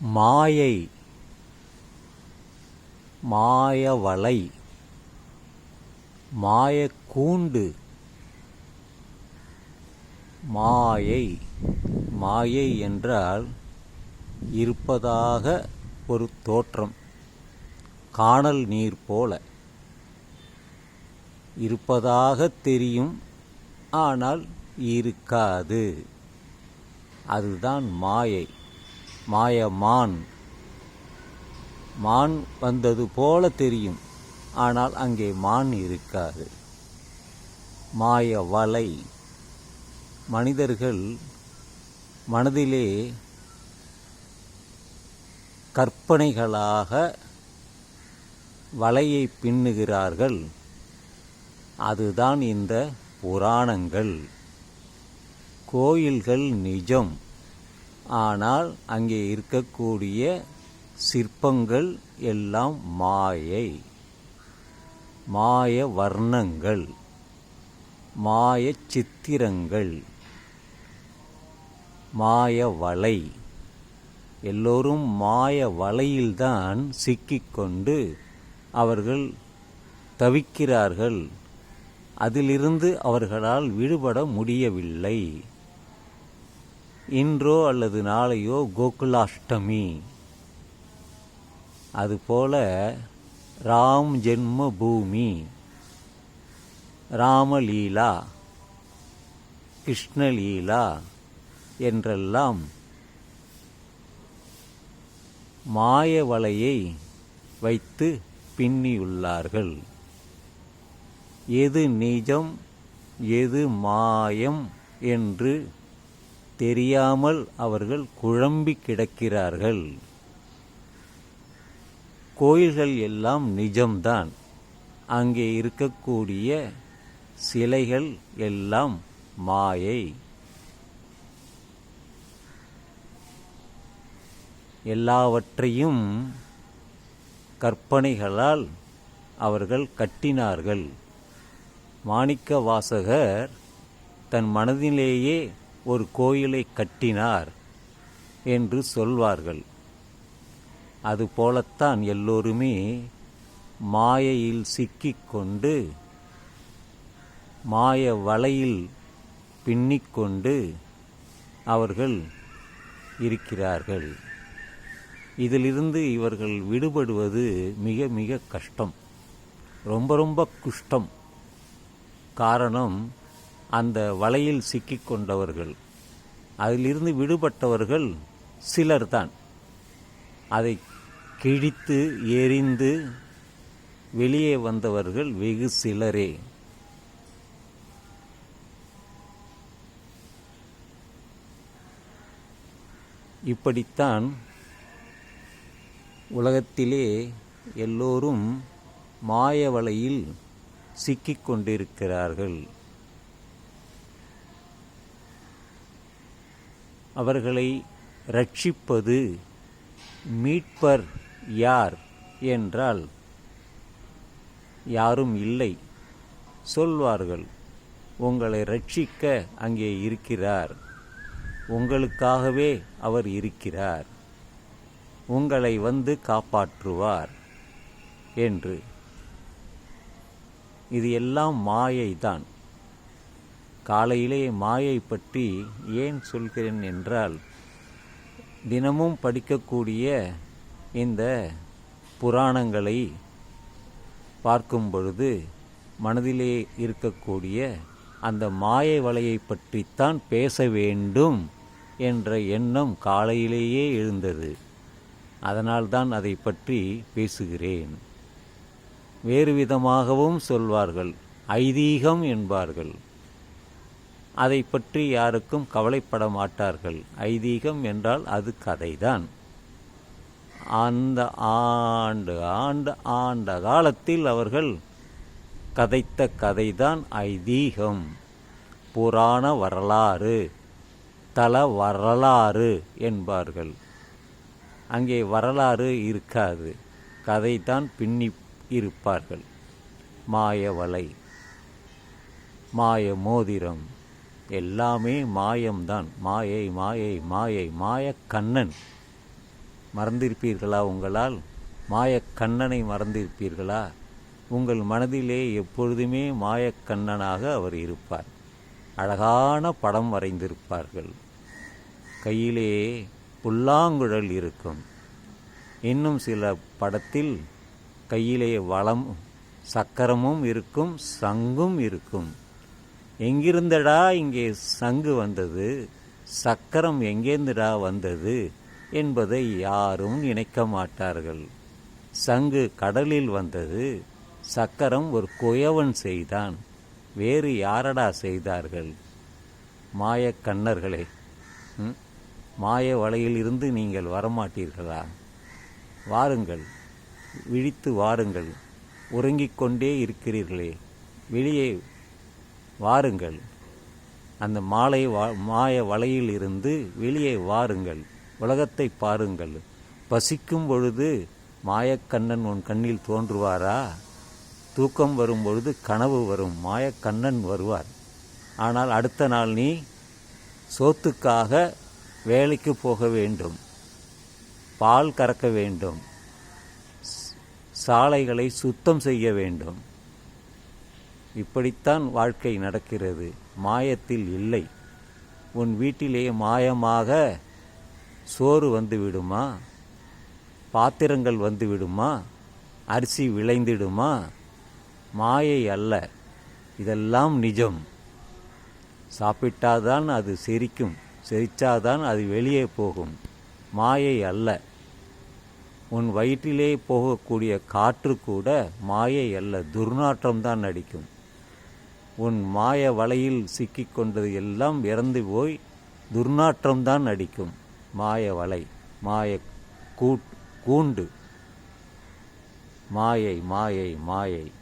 மாயை மாயவலை மாயக்கூண்டு மாயை மாயை என்றால் இருப்பதாக ஒரு தோற்றம் காணல் நீர் போல. இருப்பதாக தெரியும் ஆனால் இருக்காது. அதுதான் மாயை. மாய மான் மான் வந்தது போல தெரியும். ஆனால் அங்கே மான் இருக்காது. மாய வலை மனிதர்கள் மனதிலே கற்பனைகளாக வலையை பின்னுகிறார்கள். அதுதான் இந்த புராணங்கள். கோயில்கள் நிஜம். ஆனால் அங்கே இருக்கக்கூடிய சிற்பங்கள் எல்லாம் மாயை. மாய வர்ணங்கள். மாய சித்திரங்கள். மாய வலை. எல்லோரும் மாய வலையில்தான் சிக்கிக்கொண்டு அவர்கள் தவிக்கிறார்கள். அதிலிருந்து அவர்களால் விடுபட முடியவில்லை. இன்றோ அல்லது நாளையோ கோகுலாஷ்டமி. அதுபோல ராம் ஜென்ம பூமி ராமலீலா கிருஷ்ணலீலா என்றெல்லாம் மாய வலையை வைத்து பின்னியுள்ளார்கள். எது நிஜம் எது மாயம் என்று தெரியாமல் அவர்கள் குழம்பி கிடக்கிறார்கள். கோயில்கள் எல்லாம் நிஜம்தான். அங்கே இருக்கக்கூடிய சிலைகள் எல்லாம் மாயை. எல்லாவற்றையும் கற்பனைகளால் அவர்கள் கட்டினார்கள். மாணிக்க வாசகர் தன் மனதிலேயே ஒரு கோயிலை கட்டினார் என்று சொல்வார்கள். அதுபோலத்தான் எல்லோருமே மாயையில் சிக்கிக்கொண்டு மாய வலையில் பின்னிக்கொண்டு அவர்கள் இருக்கிறார்கள். இதிலிருந்து இவர்கள் விடுபடுவது மிக மிக கஷ்டம். ரொம்ப ரொம்ப குஷ்டம். காரணம் அந்த வலையில் சிக்கிக்கொண்டவர்கள். அதிலிருந்து விடுபட்டவர்கள் சிலர்தான். அதை கிழித்து எரிந்து வெளியே வந்தவர்கள் வெகு சிலரே. இப்படித்தான் உலகத்திலே எல்லோரும் மாய வலையில் சிக்கிக் அவர்களை ரட்சிப்பது மீட்பர் யார் என்றால் யாரும் இல்லை. சொல்வார்கள் உங்களை ரட்சிக்க அங்கே இருக்கிறார். உங்களுக்காகவே அவர் இருக்கிறார். உங்களை வந்து காப்பாற்றுவார். என்று. இது எல்லாம் மாயைதான். காலையிலே மாயை பற்றி ஏன் சொல்கிறேன் என்றால் தினமும் படிக்கக்கூடிய இந்த புராணங்களை பார்க்கும் பொழுது மனதிலே இருக்கக்கூடிய அந்த மாயை வலையை பற்றித்தான் பேச வேண்டும் என்ற எண்ணம் காலையிலேயே எழுந்தது. அதனால்தான் அதை பற்றி பேசுகிறேன். வேறு விதமாகவும் சொல்வார்கள். ஐதீகம் என்பார்கள். அதை பற்றி யாருக்கும் கவலைப்பட மாட்டார்கள். ஐதீகம் என்றால் அது கதைதான். அந்த ஆண்டு ஆண்டு ஆண்ட காலத்தில் அவர்கள் கதைத்த கதைதான் ஐதீகம். புராண வரலாறு தல வரலாறு என்பார்கள். அங்கே வரலாறு இருக்காது. கதைதான் பின்னி இருப்பார்கள். மாயவலை மாய மோதிரம். எல்லாமே மாயம்தான். மாயை மாயை மாயை மாய கண்ணன். மறந்திருப்பீர்களா உங்களால்? மாயக்கண்ணனை மறந்திருப்பீர்களா? உங்கள் மனதிலே எப்பொழுதுமே மாயக்கண்ணனாக அவர் இருப்பார். அழகான படம் வரைந்திருப்பார்கள். கையிலே புல்லாங்குழல் இருக்கும். இன்னும் சில படத்தில் கையிலே வளம் சக்கரமும் இருக்கும் சங்கும் இருக்கும். எங்கிருந்தடா இங்கே சங்கு வந்தது? சக்கரம் எங்கேருந்துடா வந்தது? என்பதை யாரும் நினைக்க மாட்டார்கள். சங்கு கடலில் வந்தது. சக்கரம் ஒரு குயவன் செய்தான். வேறு யாரடா செய்தார்கள்? மாயக்கண்ணர்களே ம்? மாய வலையிலிருந்து நீங்கள் வரமாட்டீர்களா? வாருங்கள் விழித்து வாருங்கள். உறங்கிக் கொண்டே இருக்கிறீர்களே. வெளியே வாருங்கள். அந்த மாலை வா மாய வலையில் இருந்து வெளியே வாருங்கள். உலகத்தை பாருங்கள். பசிக்கும் பொழுது மாயக்கண்ணன் உன் கண்ணில் தோன்றுவாரா? தூக்கம் வரும் பொழுது கனவு வரும். மாயக்கண்ணன் வருவார். ஆனால் அடுத்த நாள் நீ சோத்துக்காக வேலைக்கு போக வேண்டும். பால் கறக்க வேண்டும். சாலைகளை சுத்தம் செய்ய வேண்டும். இப்படித்தான் வாழ்க்கை நடக்கிறது. மாயத்தில் இல்லை. உன் வீட்டிலே மாயமாக சோறு வந்து விடுமா பாத்திரங்கள் வந்து விடுமா அரிசி விளைந்திடுமா? மாயை அல்ல. இதெல்லாம் நிஜம். சாப்பிட்டாதான் அது செரிக்கும். செரிச்சாதான் அது வெளியே போகும். மாயை அல்ல. உன் வயிற்றிலே போகக்கூடிய காற்று கூட மாயை அல்ல. துர்நாற்றம்தான் அடிக்கும். உன் மாய வலையில் சிக்கிக்கொண்டது எல்லாம் இறந்து போய் துர்நாற்றம்தான் அடிக்கும். மாய வலை மாய கூட் கூண்டு. மாயை மாயை மாயை.